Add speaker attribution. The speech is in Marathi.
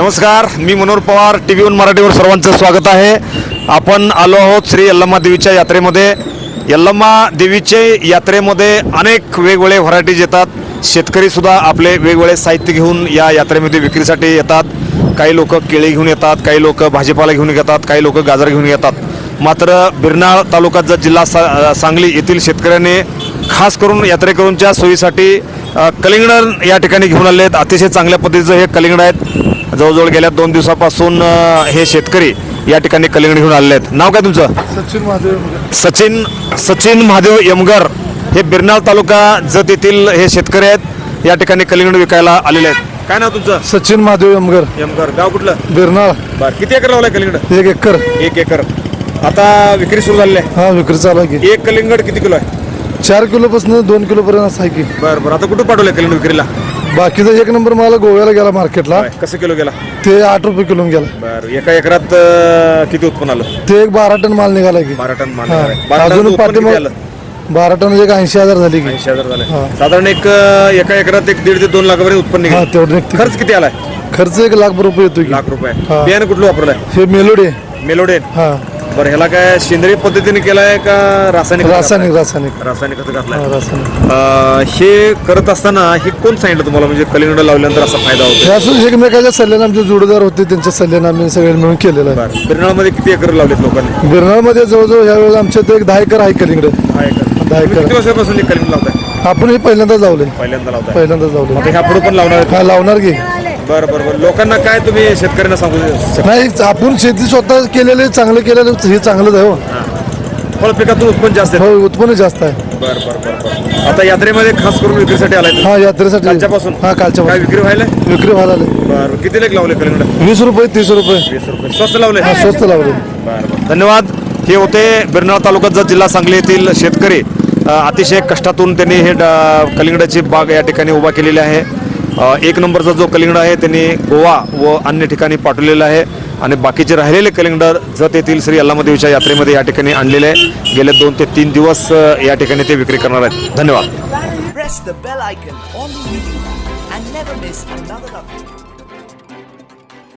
Speaker 1: नमस्कार मी Manohar Pawar T V one मराठीवर सर्वांचं स्वागत आहे. आपण आलो आहोत श्री यल्लम्मा देवीच्या यात्रेमध्ये. यल्लम्मा देवीचे यात्रेमध्ये अनेक वेगवेगळे व्हरायटीज येतात. शेतकरीसुद्धा आपले वेगवेगळे साहित्य घेऊन या यात्रेमध्ये विक्रीसाठी येतात. काही लोक केळी घेऊन येतात काही लोक भाजीपाला घेऊन येतात काही लोक गाजर घेऊन येतात. मात्र बिरनाळ तालुक्याचा जिल्हा सा सांगली येथील शेतकऱ्याने खास करून यात्रेकरूंच्या सोयीसाठी कलिंगड या ठिकाणी घेऊन आले आहेत. अतिशय चांगल्या पद्धतीचं हे कलिंगड आहेत. जवळजवळ गेल्या दोन दिवसापासून हे शेतकरी या ठिकाणी कलिंगड घेऊन आलेले आहेत. नाव काय तुमचं?
Speaker 2: सचिन महादेव
Speaker 1: सचिन सचिन महादेव यमगर हे बिरनाळ तालुका जत येथील हे शेतकरी आहेत. या ठिकाणी कलिंगड विकायला आलेले आहेत. काय नाव तुमचं?
Speaker 2: सचिन महादेव यमगर.
Speaker 1: यमगर. गाव कुठलं?
Speaker 2: बिरनाळ.
Speaker 1: बरं. किती एकर लावलाय कलिंगड
Speaker 2: एक एकर.
Speaker 1: एक एकर. आता विक्री सुरू झालेली
Speaker 2: हा विक्री चालू आहे की.
Speaker 1: आहे एक कलिंगड किती किलो आहे?
Speaker 2: चार किलो पासून दोन किलो पर्यंत असं आहे की.
Speaker 1: बरं बरं. आता कुठं पाठवलंय कलिंगड विक्रीला?
Speaker 2: बाकीचा एक नंबर मला गोव्याला गेला मार्केटला.
Speaker 1: होय, कसं किलो गेला?
Speaker 2: ते आठ रुपये किलो गेला.
Speaker 1: बरं एका एकरात अं, किती उत्पन्न आलं?
Speaker 2: ते एक बारा टन माल निघाला की.
Speaker 1: बारा टन माल
Speaker 2: हा.
Speaker 1: बारा टन
Speaker 2: अजून
Speaker 1: उत्पन्न किती
Speaker 2: पाठीमाग
Speaker 1: आलं?
Speaker 2: बारा टन एक ऐंशी हजार झाली की.
Speaker 1: ऐंशी हजार झाले.
Speaker 2: हा.
Speaker 1: साधारण एक अं, एका एकरात एक दीड ते दोन लाखापर्यंत उत्पन्न
Speaker 2: हा
Speaker 1: निघेल
Speaker 2: तेवढं निघते.
Speaker 1: खर्च किती आलाय?
Speaker 2: खर्च एक लाख रुपये येतो की.
Speaker 1: लाख रुपये.
Speaker 2: हा.
Speaker 1: बियाणं कुठलं वापरलंय?
Speaker 2: हे मेलोडी.
Speaker 1: मेलोडेन
Speaker 2: हा.
Speaker 1: बरं ह्याला काय सेंद्रिय पद्धतीने केलाय का रासायनिक? खत
Speaker 2: रासायनिक
Speaker 1: घातलंय?
Speaker 2: रासायनिक.
Speaker 1: रासायनिक खत
Speaker 2: हा रासायनिक.
Speaker 1: हे करत असताना हे कोण सांगितलं तुम्हाला? म्हणजे कलिंगड लावल्यानंतर असा फायदा होतो
Speaker 2: हे असं एकमेकाच्या सल्ल्याने आमचे जोडीदार होते त्यांच्या सल्ल्याने आम्ही सगळे मिळून केलेलं आहे.
Speaker 1: बरं. किती एकर लावलेत लोकांनी?
Speaker 2: बिरनाळमध्ये जवळजवळ ह्यावेळेला आमच्या एक दहा एकर आहे कलिंगड.
Speaker 1: हा एकर.
Speaker 2: दहा
Speaker 1: तुम्ही
Speaker 2: एकर.
Speaker 1: किती वर्षापासून हे कलिंगड लावताय?
Speaker 2: आपण हे पहिल्यांदाच लावले
Speaker 1: पहिल्यांदा लावताय.
Speaker 2: पहिल्यांदाच लावले
Speaker 1: आता ह्या पुढे पण लावणार आहेत?
Speaker 2: हा लावणार की.
Speaker 1: बरं बरं बरं. लोकांना काय तुम्ही शेतकऱ्यांना सांगू शकता?
Speaker 2: नाही आपण शेती स्वतः केलेले चांगलं केलेलं हे चांगलंच आहे हो.
Speaker 1: फळ पिकातून उत्पन्न जास्त आहे.
Speaker 2: हो उत्पन्न जास्त आहे.
Speaker 1: बरं बरं बरं बरं. आता यात्रेमध्ये खास करून विक्रीसाठी आलाय
Speaker 2: हा यात्रेसाठी.
Speaker 1: कालच्यापासून?
Speaker 2: हा कालच्या
Speaker 1: काय विक्री व्हायला?
Speaker 2: विक्री व्हायला आले.
Speaker 1: बरं किती लेख लावले कलिंगड?
Speaker 2: वीस रुपये तीस रुपये.
Speaker 1: वीस रुपये. स्वस्त लावले?
Speaker 2: हा स्वस्त लावले.
Speaker 1: बरं बरं. धन्यवाद. हे होते बिरनाळ तालुक्याचा जिल्हा सांगली येथील शेतकरी. अ, अतिशय कष्टातून त्यांनी हे ड- कलिंगडाची बाग या ठिकाणी उभा केलेली आहे. एक नंबरचा जो कलिंगड आहे त्यांनी गोवा व अन्य ठिकाणी पाठवलेला आहे. आणि बाकीचे राहिलेले कलिंगडर जत येथील श्री अल्लामदेवीच्या यात्रेमध्ये या ठिकाणी आणलेले आहे. गेले दोन ते तीन दिवस या ठिकाणी ते विक्री करणार आहेत. धन्यवाद.